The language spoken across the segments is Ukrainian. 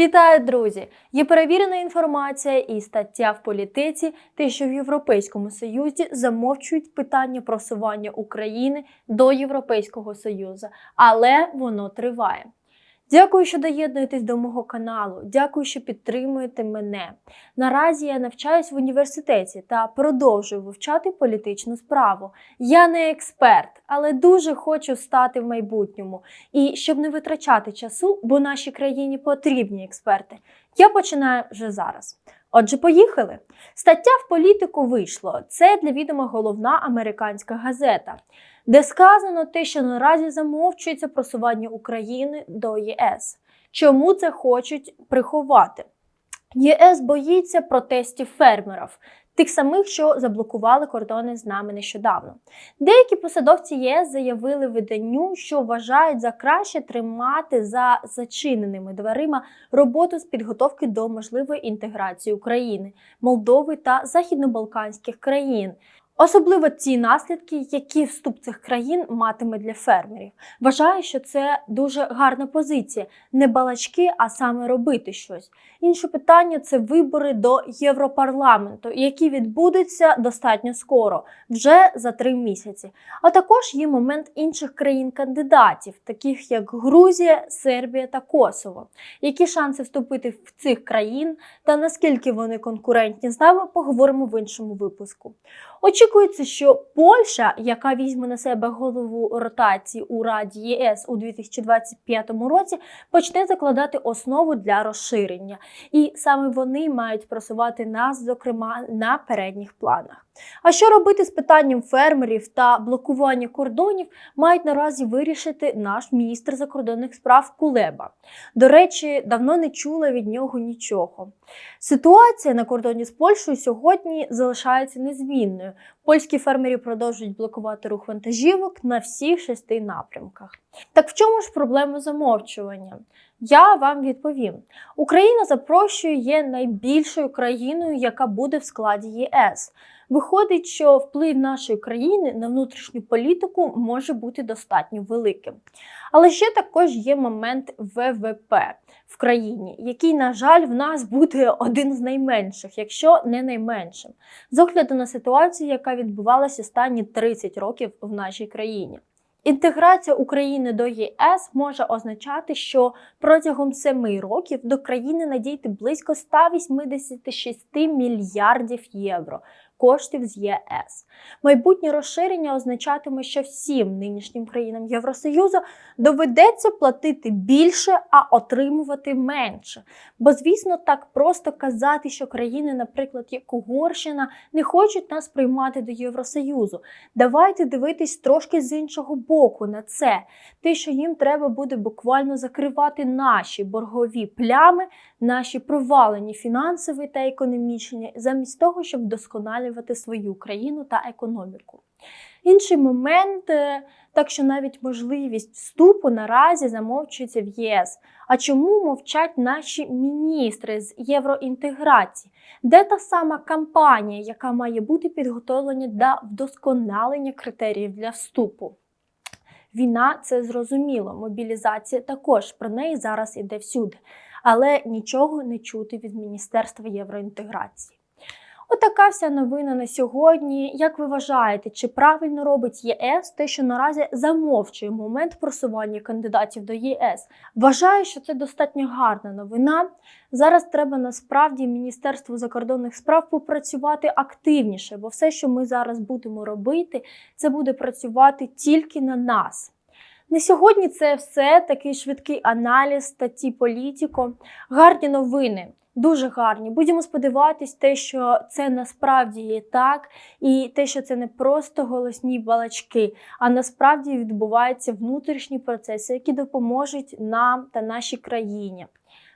Вітаю, друзі! Є перевірена інформація і стаття в політиці, те, що в Європейському Союзі замовчують питання просування України до Європейського Союзу, але воно триває. Дякую, що доєднуєтесь до мого каналу. Дякую, що підтримуєте мене. Наразі я навчаюсь в університеті та продовжую вивчати політичну справу. Я не експерт, але дуже хочу стати в майбутньому. І щоб не витрачати часу, бо нашій країні потрібні експерти, я починаю вже зараз. Отже, поїхали. Стаття в політику вийшло. Це для відома головна американська газета, де сказано те, що наразі замовчується просування України до ЄС. Чому це хочуть приховати? ЄС боїться протестів фермерів, тих самих, що заблокували кордони з нами нещодавно. Деякі посадовці ЄС заявили виданню, що вважають за краще тримати за зачиненими дверима роботу з підготовки до можливої інтеграції України, Молдови та західнобалканських країн. Особливо ті наслідки, які вступ цих країн матиме для фермерів. Вважаю, що це дуже гарна позиція, не балачки, а саме робити щось. Інше питання це вибори до Європарламенту, які відбудуться достатньо скоро, вже за три місяці. А також є момент інших країн-кандидатів, таких як Грузія, Сербія та Косово. Які шанси вступити в цих країн та наскільки вони конкурентні з нами, поговоримо в іншому випуску. Очікується, що Польща, яка візьме на себе голову ротації у Раді ЄС у 2025 році, почне закладати основу для розширення, і саме вони мають просувати нас, зокрема, на передніх планах. А що робити з питанням фермерів та блокування кордонів, мають наразі вирішити наш міністр закордонних справ Кулеба. До речі, давно не чула від нього нічого. Ситуація на кордоні з Польщею сьогодні залишається незмінною. Польські фермери продовжують блокувати рух вантажівок на всіх шести напрямках. Так в чому ж проблема замовчування? Я вам відповім: Україна за Прощою є найбільшою країною, яка буде в складі ЄС. Виходить, що вплив нашої країни на внутрішню політику може бути достатньо великим. Але ще також є момент ВВП в країні, який, на жаль, в нас буде один з найменших, якщо не найменшим, з огляду на ситуацію, яка відбувалася останні 30 років в нашій країні. Інтеграція України до ЄС може означати, що протягом 7 років до країни надійти близько 186 мільярдів євро коштів з ЄС. Майбутнє розширення означатиме, що всім нинішнім країнам Євросоюзу доведеться платити більше, а отримувати менше. Бо, звісно, так просто казати, що країни, наприклад, як Угорщина, не хочуть нас приймати до Євросоюзу. Давайте дивитись трошки з іншого боку на це. Те, що їм треба буде буквально закривати наші боргові плями, наші провалені фінансові та економічні, замість того, щоб вдосконалювати свою країну та економіку. Інший момент, е, так що навіть можливість вступу наразі замовчується в ЄС. А чому мовчать наші міністри з євроінтеграції? Де та сама кампанія, яка має бути підготовлена для вдосконалення критеріїв для вступу? Війна це зрозуміло, мобілізація також про неї зараз іде всюди, але нічого не чути від Міністерства євроінтеграції. Отака вся новина на сьогодні. Як ви вважаєте, чи правильно робить ЄС те, що наразі замовчує момент просування кандидатів до ЄС? Вважаю, що це достатньо гарна новина. Зараз треба насправді Міністерству закордонних справ попрацювати активніше, бо все, що ми зараз будемо робити, це буде працювати тільки на нас. На сьогодні це все такий швидкий аналіз статті політико. Гарні новини. Дуже гарні. Будемо сподіватись, те, що це насправді є так, і те, що це не просто голосні балачки, а насправді відбуваються внутрішні процеси, які допоможуть нам та нашій країні.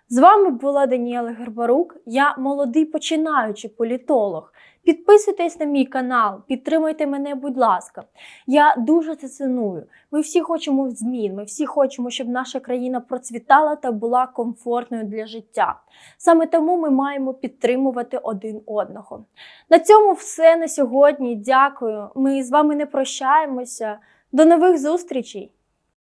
З вами була Даніела Гербарук. Я молодий починаючий політолог. Підписуйтесь на мій канал, підтримуйте мене, будь ласка. Я дуже це ціную. Ми всі хочемо змін, ми всі хочемо, щоб наша країна процвітала та була комфортною для життя. Саме тому ми маємо підтримувати один одного. На цьому все на сьогодні. Дякую. Ми з вами не прощаємося. До нових зустрічей!